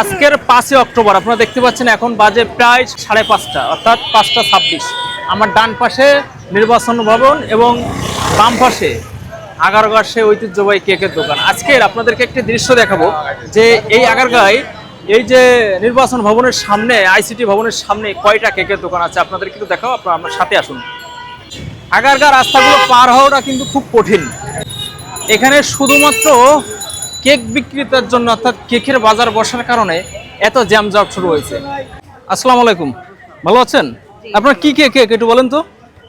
আজকের পাঁচই অক্টোবর, আপনারা দেখতে পাচ্ছেন এখন বাজে প্রায় সাড়ে পাঁচটা, অর্থাৎ পাঁচটা ছাব্বিশ। আমার ডান পাশে নির্বাচন ভবন এবং বাম পাশে আগারগাঁশে ঐতিহ্যবাহী কেকের দোকান। আজকের আপনাদেরকে একটি দৃশ্য দেখাবো যে এই আগারগাঁয় এই যে নির্বাচন ভবনের সামনে, আইসিটি ভবনের সামনে কয়টা কেকের দোকান আছে আপনাদের কিন্তু দেখাও, আপনারা আমার সাথে আসুন। আগারগা রাস্তাগুলো পার হওয়াটা কিন্তু খুব কঠিন। এখানে শুধুমাত্র কেক বিক্রেতার জন্য অর্থাৎ কেকের বাজার বসার কারণে এত জ্যামজট শুরু হয়েছে। আসসালামু আলাইকুম। ভালো আছেন? আপনার কি কেক? কেক একটু বলেন তো।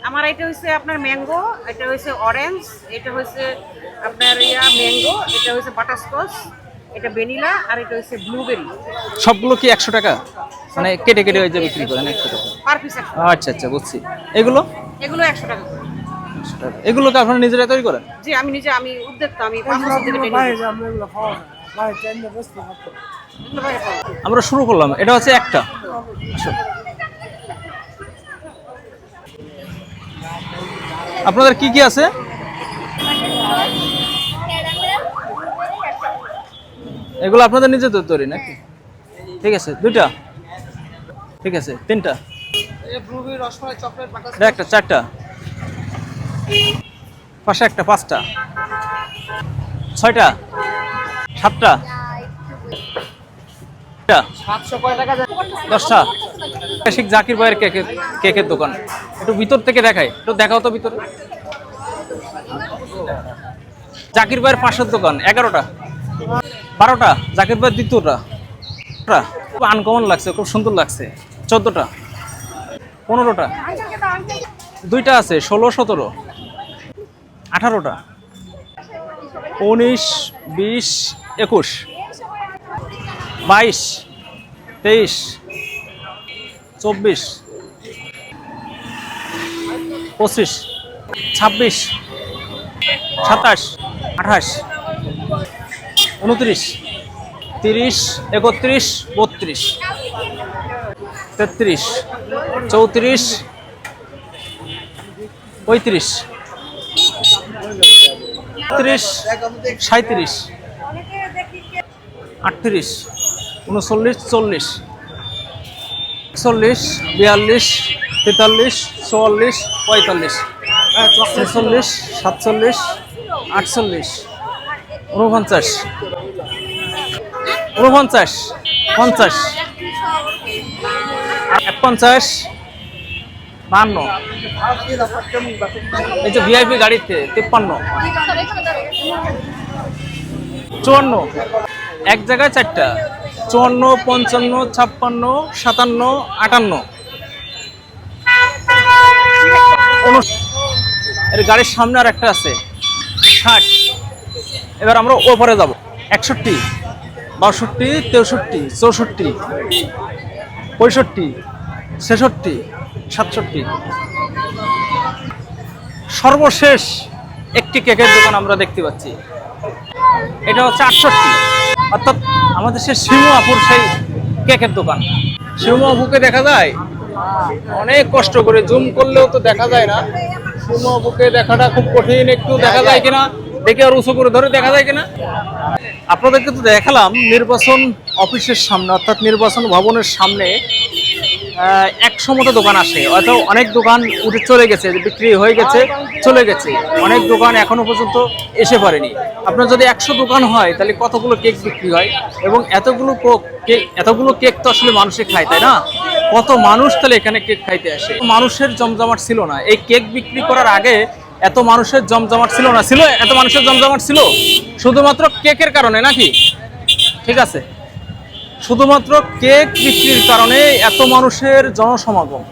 আমার এটা হচ্ছে আপনার ম্যাঙ্গো এটা হচ্ছে অরেঞ্জ এটা হচ্ছে আপনার ইয়া ম্যাঙ্গো এটা হচ্ছে বাটারস্কচ এটা ভ্যানিলা আর এটা হচ্ছে ব্লুবেরি। সবগুলো কি একশো টাকা? মানে কেটে কেটে ওই যে বিক্রি করেন একশো টাকা? পার পিস আচ্ছা আচ্ছা বুঝছি। এগুলো? এগুলো একশো টাকা টাকা এগুলোকে আপনারা নিজেরা তৈরি করেন? জি আমি নিজে আমি উদ্যোক্তা আমি পাঁচ বছর থেকে ট্রেনিং করছি। এগুলো বাইরে পাওয়া আমরা শুরু করলাম। এটা হচ্ছে একটা। আপনাদের কি কি আছে? এগুলো আপনাদের নিজেদের তৈরি নাকি? ঠিক আছে দুইটা। ঠিক আছে তিনটা। একটা চারটা। পাশে একটা, পাঁচটা। ছয়টা? সাতটা? দশটা? শেখ জাকির ভাইয়ের কেকের কেকের দোকান। একটু ভিতর থেকে দেখাই, একটু দেখাও তো ভিতরে। জাকির ভাইয়ের পাশের দোকান, এগারোটা। বারোটা? জাকির ভাইয়ের দ্বিতীয়টা। খুব আনকমন লাগছে, খুব সুন্দর লাগছে। চোদ্দোটা। পনেরোটা। দুইটা আছে, ষোলো, সতেরো। আঠারোটা। উনিশ, বিশ, একুশ, বাইশ, তেইশ, চব্বিশ, পঁচিশ, ছাব্বিশ, সাতাশ, আঠাশ, উনত্রিশ, তিরিশ, একত্রিশ, বত্রিশ, তেত্রিশ, চৌত্রিশ, পঁয়ত্রিশ ত্রিশ সাঁত্রিশ আটত্রিশ, উনচল্লিশ, চল্লিশ, একচল্লিশ, বিয়াল্লিশ, তেতাল্লিশ, চুয়াল্লিশ, পঁয়তাল্লিশ, ছেচল্লিশ, সাতচল্লিশ, আটচল্লিশ উনপঞ্চাশ উনপঞ্চাশ পঞ্চাশ পঞ্চাশ বান্ন এই যে ভিআইপি গাড়িতে, তিপ্পান্ন। চুয়ান্ন। এক জায়গায় চারটা। চুয়ান্ন, পঞ্চান্ন, ছাপ্পান্ন, সাতান্ন, আটান্ন। এর গাড়ির সামনে আর একটা আছে। ষাট। এবার আমরা ওপরে যাব। একষট্টি, বাষট্টি, তেষট্টি, চৌষট্টি, পঁয়ষট্টি, ছেষট্টি সাতষট্টি। সর্বশেষ একটি কেকের দোকান আমরা দেখতে পাচ্ছি। এটা হচ্ছে আটষট্টি। অর্থাৎ আমাদের সে শিমু আপুর সেই কেকের দোকান। শিমু আপুকে দেখা যায়? অনেক কষ্ট করে জুম করলেও তো দেখা যায় না। শিমু আপুকে দেখাটা খুব কঠিন, একটু দেখা যায় কিনা? দেখে আর উঁচু করে ধরে দেখা যায় কিনা? আপনাদেরকে তো দেখালাম, নির্বাচন অফিসের সামনে, অর্থাৎ নির্বাচন ভবনের সামনে একশো মতো দোকান আসে হয়তো অনেক দোকান উঠে চলে গেছে বিক্রি হয়ে গেছে, চলে গেছে। অনেক দোকান এখনও পর্যন্ত এসে পারেনি আপনার যদি একশো দোকান হয়, তাহলে কতগুলো কেক বিক্রি হয়? এবং এতগুলো কেক এতগুলো কেক তো আসলে মানুষে খায়, তাই না? কত মানুষ তাহলে এখানে কেক খাইতে আসে? মানুষের জমজমাট ছিল না। এই কেক বিক্রি করার আগে এত মানুষের জমজমাট ছিল না। ছিল? এত মানুষের জমজমাট ছিল? শুধুমাত্র কেকের কারণে নাকি? ঠিক আছে। শুধুমাত্র কেক বিক্রির কারণে এত মানুষের জনসমাগম।